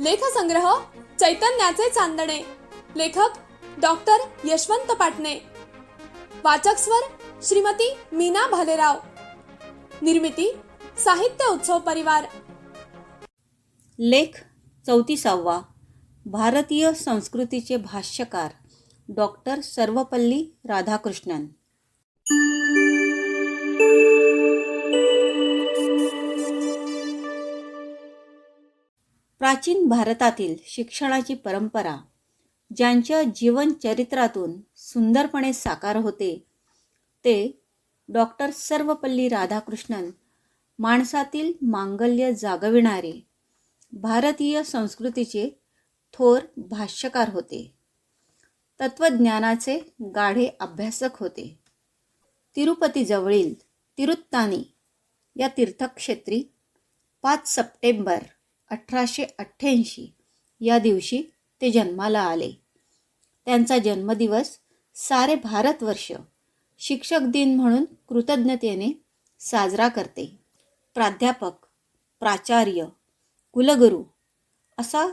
लेखसंग्रह चैतन्याचे चांदणे. लेखक डॉक्टर यशवंत पाटणे. वाचक स्वर श्रीमती मीना भालेराव. निर्मिती साहित्य उत्सव परिवार. लेख चौतीसावा. भारतीय संस्कृतीचे भाष्यकार डॉक्टर सर्वपल्ली राधाकृष्णन. प्राचीन भारतातील शिक्षणाची परंपरा ज्यांच्या जीवनचरित्रातून सुंदरपणे साकार होते ते डॉक्टर सर्वपल्ली राधाकृष्णन माणसातील मांगल्य जागविणारे भारतीय संस्कृतीचे थोर भाष्यकार होते. तत्वज्ञानाचे गाढे अभ्यासक होते. तिरुपतीजवळील तिरुत्तानी या तीर्थक्षेत्री पाच सप्टेंबर अठराशे अठ्ठ्याऐंशी या दिवशी ते जन्माला आले. त्यांचा जन्मदिवस सारे भारतवर्ष शिक्षक दिन म्हणून कृतज्ञतेने साजरा करते. प्राध्यापक प्राचार्य कुलगुरू असा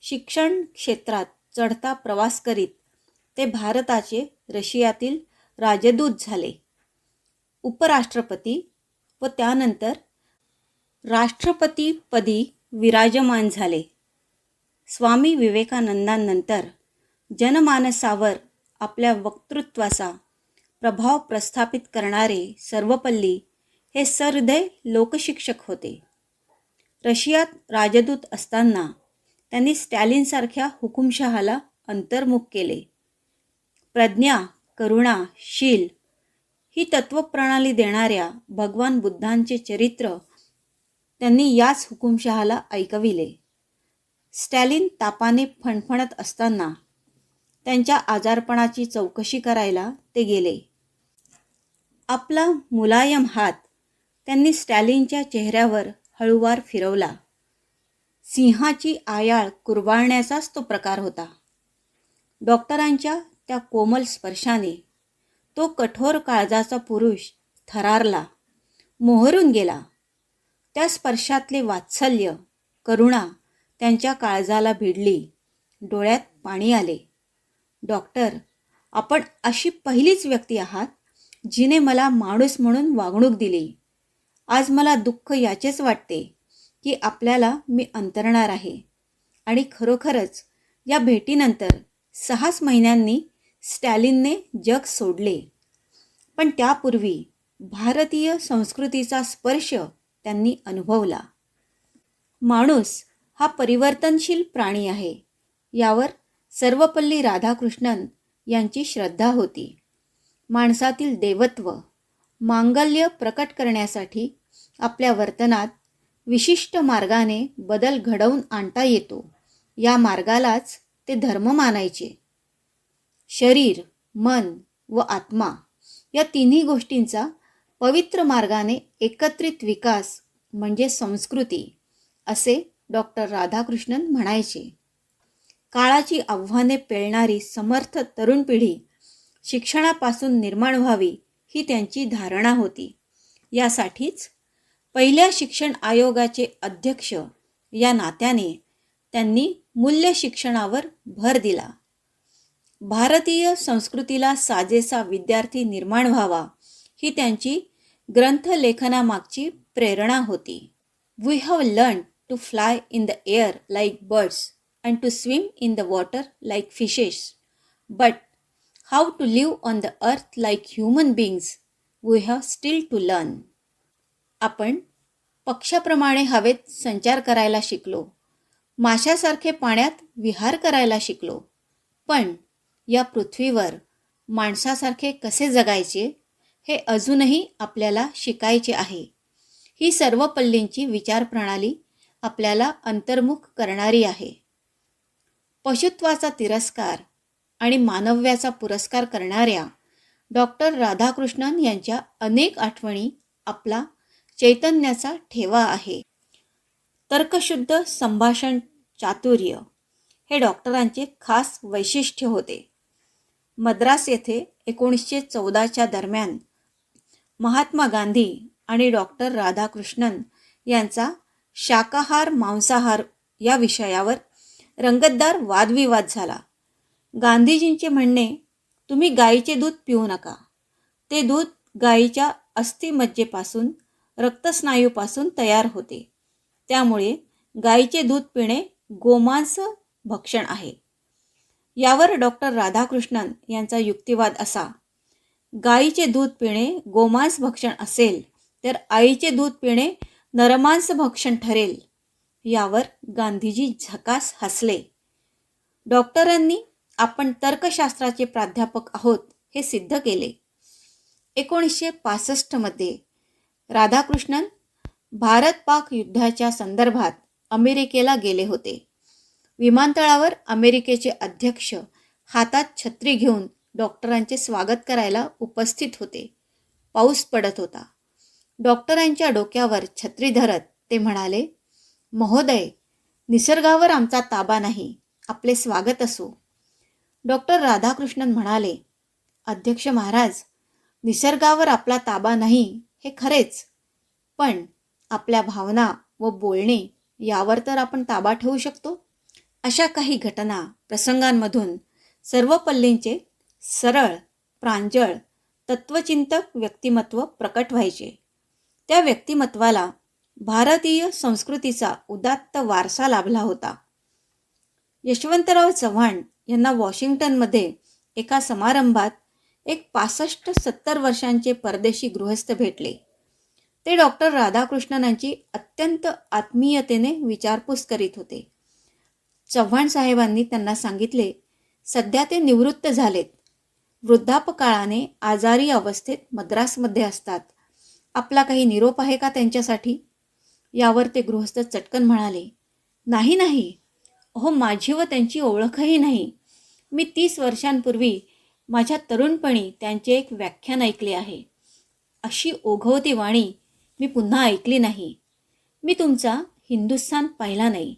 शिक्षण क्षेत्रात चढता प्रवास करीत ते भारताचे रशियातील राजदूत झाले. उपराष्ट्रपती व त्यानंतर राष्ट्रपतीपदी विराजमान झाले. स्वामी विवेकानंदांनंतर जनमानसावर आपल्या वक्तृत्वाचा प्रभाव प्रस्थापित करणारे सर्वपल्ली हे सरदय लोकशिक्षक होते. रशियात राजदूत असताना त्यांनी स्टॅलिनसारख्या हुकुमशहाला अंतर्मुख केले. प्रज्ञा करुणा शील ही तत्वप्रणाली देणाऱ्या भगवान बुद्धांचे चरित्र त्यांनी याच हुकुमशहाला ऐकविले. स्टॅलिन तापाने फणफणत असताना त्यांच्या आजारपणाची चौकशी करायला ते गेले. आपला मुलायम हात त्यांनी स्टॅलिनच्या चेहऱ्यावर हळूवार फिरवला. सिंहाची आयाळ कुरबाळण्याचाच तो प्रकार होता. डॉक्टरांच्या त्या कोमल स्पर्शाने तो कठोर काळजाचा पुरुष थरारला मोहरून गेला. त्या स्पर्शातले वात्सल्य करुणा त्यांच्या काळजाला भिडली. डोळ्यात पाणी आले. डॉक्टर आपण अशी पहिलीच व्यक्ती आहात जिने मला माणूस म्हणून वागणूक दिली. आज मला दुःख याचेच वाटते की आपल्याला मी अंतरणार आहे. आणि खरोखरच या भेटीनंतर सहाच महिन्यांनी स्टॅलिनने जग सोडले. पण त्यापूर्वी भारतीय संस्कृतीचा स्पर्श त्यांनी अनुभवला. माणूस हा परिवर्तनशील प्राणी आहे. यावर सर्वपल्ली राधाकृष्णन यांची श्रद्धा होती. माणसातील देवत्व मांगल्य प्रकट करण्यासाठी आपल्या वर्तनात विशिष्ट मार्गाने बदल घडवून आणता येतो. या मार्गालाच ते धर्म मानायचे. शरीर मन व आत्मा या तिन्ही गोष्टींचा पवित्र मार्गाने एकत्रित विकास म्हणजे संस्कृती असे डॉक्टर राधाकृष्णन म्हणायचे. काळाची आव्हाने पेलणारी समर्थ तरुण पिढी शिक्षणापासून निर्माण व्हावी ही त्यांची धारणा होती. यासाठीच पहिल्या शिक्षण आयोगाचे अध्यक्ष या नात्याने त्यांनी मूल्य शिक्षणावर भर दिला. भारतीय संस्कृतीला साजेसा विद्यार्थी निर्माण व्हावा ही त्यांची ग्रंथलेखनामागची प्रेरणा होती. We have learn to fly in the air like birds and to swim in the water like fishes but how to live on the earth like human beings we have still to learn आपण पक्षाप्रमाणे हवेत संचार करायला शिकलो. माशासारखे पाण्यात विहार करायला शिकलो. पण या पृथ्वीवर माणसासारखे कसे जगायचे? हे अजूनही आपल्याला शिकायचे आहे. ही सर्व पल्लींची विचारप्रणाली आपल्याला अंतर्मुख करणारी आहे. पशुत्वाचा तिरस्कार आणि मानव्याचा पुरस्कार करणाऱ्या डॉक्टर राधाकृष्णन यांच्या अनेक आठवणी आपला चैतन्याचा ठेवा आहे. तर्कशुद्ध संभाषण चातुर्य हे डॉक्टरांचे खास वैशिष्ट्य होते. मद्रास येथे एकोणीसशे चौदाच्या दरम्यान महात्मा गांधी आणि डॉक्टर राधाकृष्णन यांचा शाकाहार मांसाहार या विषयावर रंगतदार वादविवाद झाला. गांधीजींचे म्हणणे तुम्ही गाईचे दूध पिऊ नका. ते दूध गाईच्या अस्थिमज्जेपासून रक्तस्नायूपासून तयार होते. त्यामुळे गाईचे दूध पिणे गोमांस भक्षण आहे. यावर डॉक्टर राधाकृष्णन यांचा युक्तिवाद असा गाईचे दूध पिणे गोमांस भक्षण असेल तर आईचे दूध पिणे नरमांस भक्षण ठरेल यावर गांधीजी झकास हसले. डॉक्टरांनी आपण तर्कशास्त्राचे प्राध्यापक आहोत हे सिद्ध केले. एकोणीसशे पासष्टमध्ये राधाकृष्णन भारत पाक युद्धाच्या संदर्भात अमेरिकेला गेले होते. विमानतळावर अमेरिकेचे अध्यक्ष हातात छत्री घेऊन डॉक्टरांचे स्वागत करायला उपस्थित होते. पाऊस पडत होता. डॉक्टरांच्या डोक्यावर छत्री धरत ते म्हणाले महोदय निसर्गावर आमचा ताबा नाही. आपले स्वागत असो. डॉक्टर राधाकृष्णन म्हणाले अध्यक्ष महाराज निसर्गावर आपला ताबा नाही हे खरेच. पण आपल्या भावना व बोलणे यावर तर आपण ताबा ठेवू शकतो. अशा काही घटना प्रसंगांमधून सर्व पल्लींचे सरळ प्रांजळ तत्वचिंतक व्यक्तिमत्व प्रकट व्हायचे. त्या व्यक्तिमत्वाला भारतीय संस्कृतीचा उदात्त वारसा लाभला होता. यशवंतराव चव्हाण यांना वॉशिंग्टनमध्ये एका समारंभात एक पासष्ट सत्तर वर्षांचे परदेशी गृहस्थ भेटले. ते डॉक्टर राधाकृष्णनांची अत्यंत आत्मीयतेने विचारपूस करीत होते. चव्हाण साहेबांनी त्यांना सांगितले सध्या ते निवृत्त झालेत. वृद्धापकाळाने आजारी अवस्थेत मद्रासमध्ये असतात. आपला काही निरोप आहे का त्यांच्यासाठी? यावर ते गृहस्थ चटकन म्हणाले नाही नाही. अहो माझी व त्यांची ओळखही नाही. मी तीस वर्षांपूर्वी माझ्या तरुणपणी त्यांचे एक व्याख्यान ऐकले आहे. अशी ओघवती वाणी मी पुन्हा ऐकली नाही. मी तुमचा हिंदुस्थान पाहिला नाही.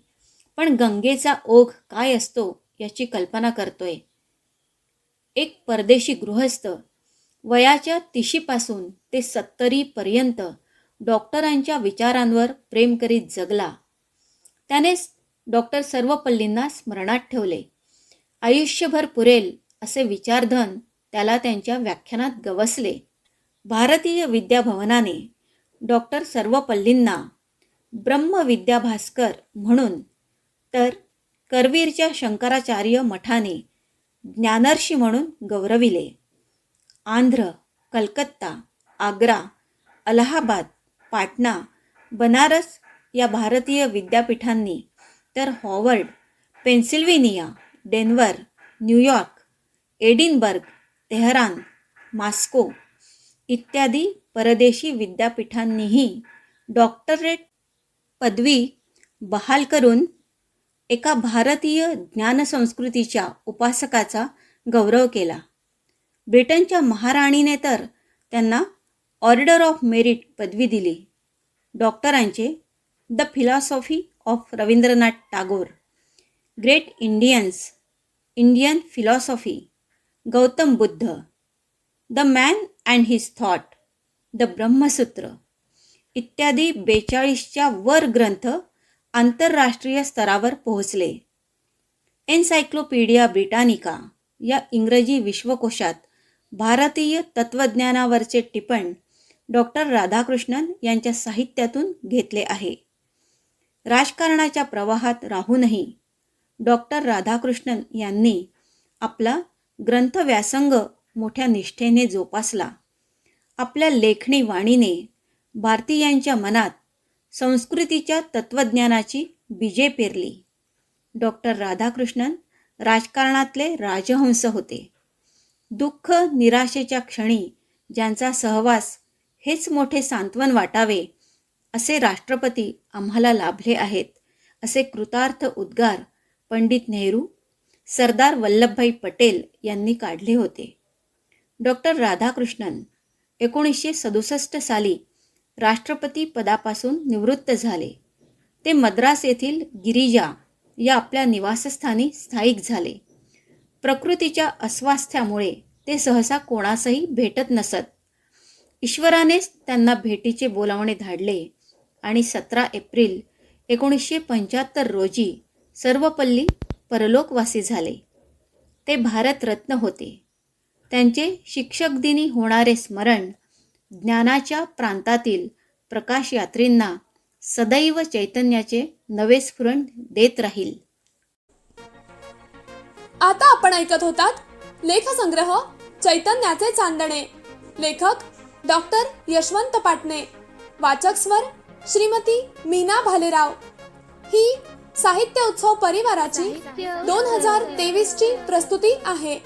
पण गंगेचा ओघ काय असतो याची कल्पना करतोय. एक परदेशी गृहस्थ. वयाच्या तिशीपासून ते सत्तरीपर्यंत डॉक्टरांच्या विचारांवर प्रेम करीत जगला. त्याने डॉक्टर सर्वपल्लींना स्मरणात ठेवले. आयुष्यभर पुरेल असे विचारधन त्याला त्यांच्या व्याख्यानात गवसले. भारतीय विद्याभवनाने डॉक्टर सर्वपल्लींना ब्रह्मविद्याभास्कर म्हणून तर करवीरच्या शंकराचार्य मठाने ज्ञानर्षी म्हणून गौरविले. आंध्र कलकत्ता आग्रा अलाहाबाद पाटणा बनारस या भारतीय विद्यापीठांनी तर Harvard Pennsylvania Denver New York Edinburgh Tehran Moscow इत्यादी परदेशी विद्यापीठांनीही डॉक्टरेट पदवी बहाल करून एका भारतीय ज्ञानसंस्कृतीच्या उपासकाचा गौरव केला. ब्रिटनच्या महाराणीने तर त्यांना ऑर्डर ऑफ मेरिट पदवी दिली. डॉक्टरांचे the philosophy of Rabindranath Tagore great Indians Indian philosophy Gautam Buddha the man and his thought the Brahmasutra इत्यादी बेचाळीसच्या वर ग्रंथ आंतरराष्ट्रीय स्तरावर पोहोचले. एन्सायक्लोपीडिया ब्रिटानिका या इंग्रजी विश्वकोशात भारतीय तत्त्वज्ञानावरचे टिपण डॉक्टर राधाकृष्णन यांच्या साहित्यातून घेतले आहे. राजकारणाच्या प्रवाहात राहूनही डॉक्टर राधाकृष्णन यांनी आपला ग्रंथ व्यासंग मोठ्या निष्ठेने जोपासला. आपल्या लेखणी वाणीने भारतीयांच्या मनात संस्कृतीच्या तत्त्वज्ञानाची बीजे पेरली. डॉक्टर राधाकृष्णन राजकारणातले राजहंस होते. दुःख निराशेच्या क्षणी ज्यांचा सहवास हेच मोठे सांत्वन वाटावे असे राष्ट्रपती आम्हाला लाभले आहेत असे कृतार्थ उद्गार पंडित नेहरू सरदार वल्लभभाई पटेल यांनी काढले होते. डॉक्टर राधाकृष्णन एकोणीसशे सदुसष्ट साली राष्ट्रपती पदापासून निवृत्त झाले. ते मद्रास येथील गिरिजा या आपल्या निवासस्थानी स्थायिक झाले. प्रकृतीच्या अस्वास्थ्यामुळे ते सहसा कोणासही भेटत नसत. ईश्वरानेच त्यांना भेटीचे बोलावणे धाडले आणि सतरा एप्रिल एकोणीसशे पंच्याहत्तर रोजी सर्वपल्ली परलोकवासी झाले. ते भारतरत्न होते. त्यांचे शिक्षक दिनी होणारे स्मरण ज्ञानाच्या प्रांतातील प्रकाश यात्रींना सदैव चैतन्याचे नवे स्फुरण देत राहील. आता आपण ऐकत होतात लेखसंग्रह चैतन्याचे चांदणे. लेखक डॉक्टर यशवंत पाटणे. वाचक स्वर श्रीमती मीना भालेराव. ही साहित्य उत्सव परिवाराची दोन हजार तेवीस ची प्रस्तुती आहे.